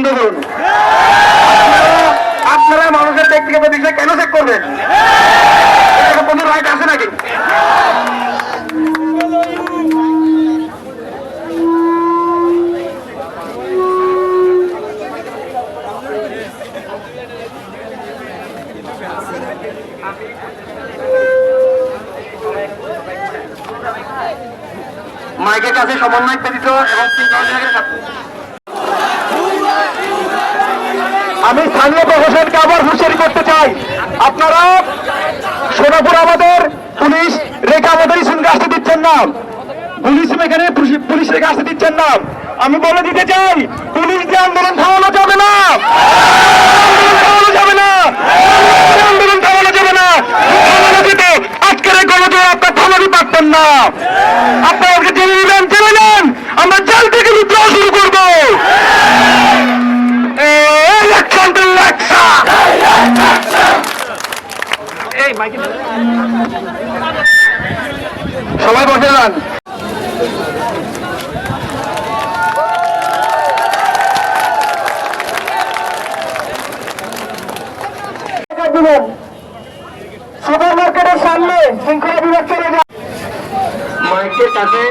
বন্ধ করুন। আপনারা- মানুষের ব্যক্তিগত বিষয় কেন চেক করবেন? কোনো রাইট আছে নাকি? মাইকের কাছে সমন্বয় ব্যতীত এবং শৃঙ্খলা আমি স্থানীয় প্রশাসনকে আবার হুঁশিয়ারি করতে চাই। আপনারা সোনাপুর আমাদের পুলিশ রেখে আমাদের স্কুলকে আসতে দিচ্ছেন না। পুলিশ এখানে পুলিশ- রেখে আসতে দিচ্ছেন না। আমি বলে দিতে চাই, পুলিশ দিয়ে আন্দোলন থামানো যাবে না। যাবে না। জেনে নিলেন জেনে নেন। আমরা জেল থেকে বিদ্রোহ শুরু করব। সবাই বসে যান। সুপার মার্কেটের সামনে শৃঙ্খলা বিভাগ চলে যান মাইকের কাছে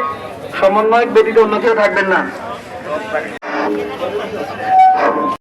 সমন্বয় ব্যতীত অন্য কেউ থাকবেন না।